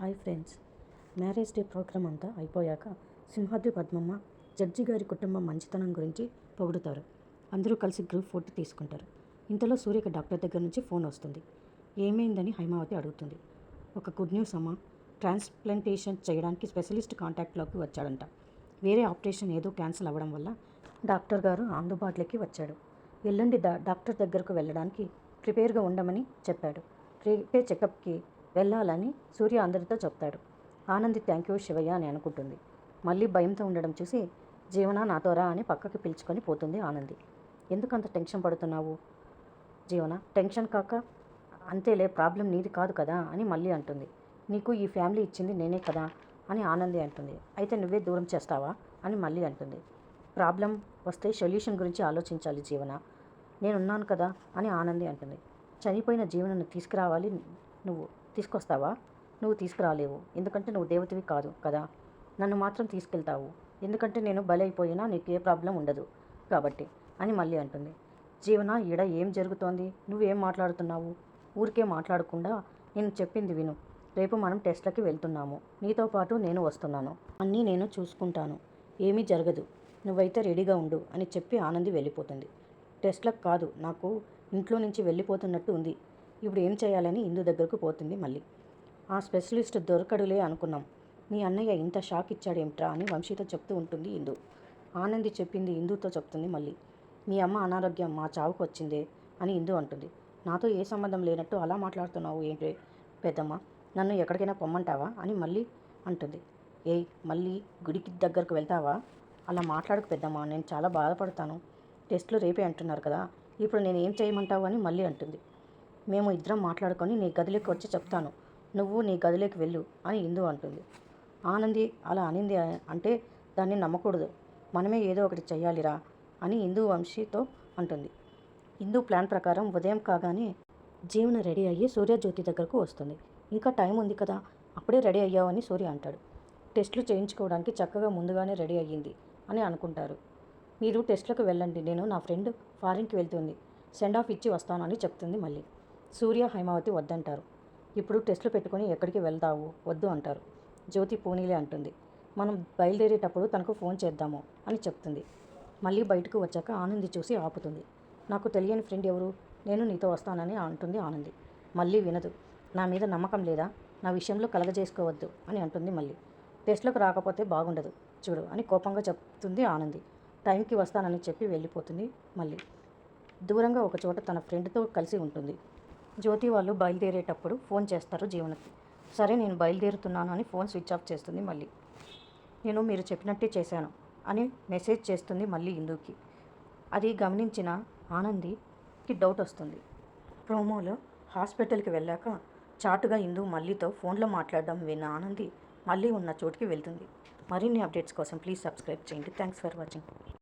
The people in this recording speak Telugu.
Hi friends. Marriage day program అంతా అయిపోయాక సింహాద్రి పద్మమ్మ జడ్జి గారి కుటుంబం మంచితనం గురించి పొగుడుతారు. అందరూ కలిసి గ్రూప్ ఫోటో తీసుకుంటారు. ఇంతలో సూర్యకి డాక్టర్ దగ్గర నుంచి ఫోన్ వస్తుంది. ఏమైందని హైమావతి అడుగుతుంది. ఒక గుడ్ న్యూస్ అమ్మ ట్రాన్స్ప్లాంటేషన్ చేయడానికి స్పెషలిస్ట్ కాంటాక్ట్లోకి వచ్చాడంట. వేరే ఆపరేషన్ ఏదో క్యాన్సిల్ అవ్వడం వల్ల డాక్టర్ గారు అందుబాటులోకి వచ్చాడు. ఎల్లుండి డాక్టర్ దగ్గరకు వెళ్ళడానికి ప్రిపేర్గా ఉండమని చెప్పాడు. ప్రిపేర్ చెకప్కి వెళ్ళాలని సూర్య అందరితో చెప్తాడు. ఆనంది థ్యాంక్ యూ శివయ్య అని అనుకుంటుంది. మళ్ళీ భయంతో ఉండడం చూసి జీవన నాతోరా అని పక్కకి పిలుచుకొని పోతుంది ఆనంది. ఎందుకంత టెన్షన్ పడుతున్నావు జీవన? టెన్షన్ కాక అంతేలే ప్రాబ్లం నీది కాదు కదా అని మళ్ళీ అంటుంది. నీకు ఈ ఫ్యామిలీ ఇచ్చింది నేనే కదా అని ఆనంది అంటుంది. అయితే నువ్వే దూరం చేస్తావా అని మళ్ళీ అంటుంది. ప్రాబ్లం వస్తే సొల్యూషన్ గురించి ఆలోచించాలి జీవన. నేనున్నాను కదా అని ఆనంది అంటుంది. చనిపోయిన జీవనను తీసుకురావాలి నువ్వు. తీసుకొస్తావా? నువ్వు తీసుకురాలేవు. ఎందుకంటే నువ్వు దేవతవి కాదు కదా. నన్ను మాత్రం తీసుకెళ్తావు. ఎందుకంటే నేను బలైపోయినా నీకు ఏ ప్రాబ్లం ఉండదు. కాబట్టి అని మళ్ళీ అంటుంది. జీవన ఈడ ఏం జరుగుతోంది? నువ్వేం మాట్లాడుతున్నావు? ఊరికే మాట్లాడకుండా నేను చెప్పింది విను. రేపు మనం టెస్ట్లకి వెళ్తున్నాము. నీతో పాటు నేను వస్తున్నాను. అన్నీ నేను చూసుకుంటాను. ఏమీ జరగదు. నువ్వైతే రెడీగా ఉండు అని చెప్పి ఆనంది వెళ్ళిపోతుంది. టెస్ట్లకు కాదు నాకు ఇంట్లో నుంచి వెళ్ళిపోతున్నట్టు ఉంది. ఇప్పుడు ఏం చేయాలని ఇందు దగ్గరకు పోతుంది మళ్ళీ. ఆ స్పెషలిస్ట్ దొరకడులే అనుకున్నాం. మీ అన్నయ్య ఇంత షాక్ ఇచ్చాడేమిట్రా అని వంశీతో చెప్తూ ఉంటుంది ఇందు. ఆనంది చెప్పింది ఇందుతో చెప్తుంది మళ్ళీ. మీ అమ్మ అనారోగ్యం మా చావుకు వచ్చిందే అని ఇందు అంటుంది. నాతో ఏ సంబంధం లేనట్టు అలా మాట్లాడుతున్నావు ఏంటి పెద్దమ్మ? నన్ను ఎక్కడికైనా పొమ్మంటావా అని మళ్ళీ అంటుంది. ఏయ్ మళ్ళీ గుడికి దగ్గరకు వెళ్తావా? అలా మాట్లాడకు పెద్దమ్మ నేను చాలా బాధపడతాను. టెస్ట్లు రేపే అంటున్నారు కదా. ఇప్పుడు నేను ఏం చేయమంటావు అని మళ్ళీ అంటుంది. మేము ఇద్దరం మాట్లాడుకొని నీ గదిలోకి వచ్చి చెప్తాను. నువ్వు నీ గదిలోకి వెళ్ళు అని ఇందు అంటుంది. ఆనంది అలా అనింది అంటే దాన్ని నమ్మకూడదు. మనమే ఏదో ఒకటి చెయ్యాలిరా అని ఇందు వంశీతో అంటుంది. హిందూ ప్లాన్ ప్రకారం ఉదయం కాగానే జీవన రెడీ అయ్యి సూర్యజ్యోతి దగ్గరకు వస్తుంది. ఇంకా టైం ఉంది కదా అప్పుడే రెడీ అయ్యావని సూర్య అంటాడు. టెస్టులు చేయించుకోవడానికి చక్కగా ముందుగానే రెడీ అయ్యింది అని అనుకుంటారు. మీరు టెస్ట్లకు వెళ్ళండి నేను నా ఫ్రెండ్ ఫారిన్కి వెళ్తుంది. సెండ్ ఆఫ్ ఇచ్చి వస్తాను అని చెప్తుంది మళ్ళీ. సూర్య హైమావతి వద్దంటారు. ఇప్పుడు టెస్టులు పెట్టుకొని ఎక్కడికి వెళ్తావు? వద్దు అంటారు. జ్యోతి పోనీలే అంటుంది. మనం బయలుదేరేటప్పుడు తనకు ఫోన్ చేద్దాము అని చెప్తుంది. మళ్ళీ బయటకు వచ్చాక ఆనంది చూసి ఆపుతుంది. నాకు తెలియని ఫ్రెండ్ ఎవరు? నేను నీతో వస్తానని అంటుంది ఆనంది. మళ్ళీ వినదు. నా మీద నమ్మకం లేదా? నా విషయంలో కలగజేసుకోవద్దు అని అంటుంది మళ్ళీ. టెస్ట్లకు రాకపోతే బాగుండదు. చూడు అని కోపంగా చెప్తుంది ఆనంది. టైంకి వస్తానని చెప్పి వెళ్ళిపోతుంది మళ్ళీ. దూరంగా ఒక చోట తన ఫ్రెండ్తో కలిసి ఉంటుంది. జ్యోతి వాళ్ళు బయలుదేరేటప్పుడు ఫోన్ చేస్తారు జీవనకి సరే నేను బయలుదేరుతున్నాను అని ఫోన్ స్విచ్ ఆఫ్ చేస్తుంది మళ్ళీ. నేను మీరు చెప్పినట్టే చేశాను అని మెసేజ్ చేస్తుంది మళ్ళీ ఇందుకి. అది గమనించిన ఆనందికి డౌట్ వస్తుంది. ప్రోమోలో హాస్పిటల్కి వెళ్ళాక చాటుగా ఇందు మళ్ళీతో ఫోన్లో మాట్లాడడం విన్న ఆనంది మళ్ళీ ఉన్న చోటుకి వెళ్తుంది. మరిన్ని అప్డేట్స్ కోసం ప్లీజ్ సబ్స్క్రైబ్ చేయండి. Thanks for watching.